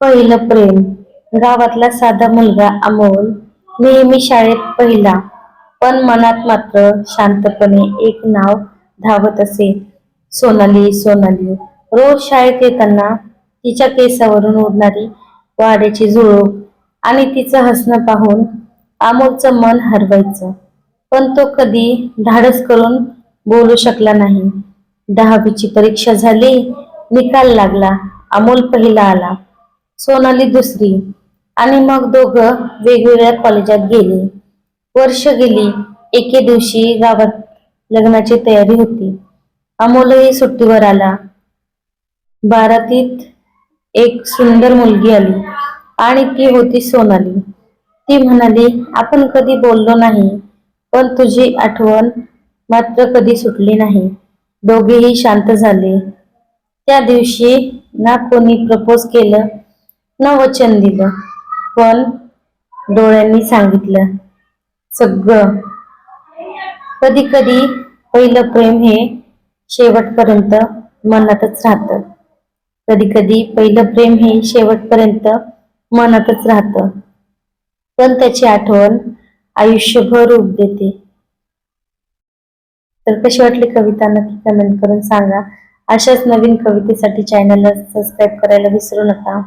पहिलं प्रेम. गावातला साधा मुलगा अमोल नेहमी शाळेत पहिला. पण मनात मात्र शांतपणे एक नाव धावत असे. सोनाली सोनाली. रोज शाळेत येताना तिच्या केसावरून उडणारी वाड्याची जुळूक आणि तिचं हसणं पाहून अमोलचं मन हरवायचं. पण तो कधी धाडस करून बोलू शकला नाही. दहावीची परीक्षा झाली निकाल लागला अमोल पहिला आला. सोनाली दुसरी. आणि मग दोघं वेगवेगळ्या कॉलेजात गेले. वर्ष गेली एके दिवशी गावात लग्नाची तयारी होती. अमोलही सुट्टीवर आला. बारातीत एक सुंदर मुलगी आली आणि ती होती सोनाली. ती म्हणाली आपण कधी बोललो नाही पण तुझी आठवण मात्र कधी सुटली नाही. दोघेही शांत झाले. त्या दिवशी ना कोणी प्रपोज केलं न वचन दिलं पण डोळ्यांनी सांगितलं सगळं. कधी कधी पहिलं प्रेम हे शेवटपर्यंत मनातच राहतं. कधी कधी पहिलं प्रेम हे शेवटपर्यंत मनातच राहतं. पण त्याची आठवण आयुष्यभर रूप देते. तर कशी वाटली कविता? नक्की कमेंट करून सांगा. अशाच नवीन कवितेसाठी चॅनलला सबस्क्राईब करायला विसरू नका.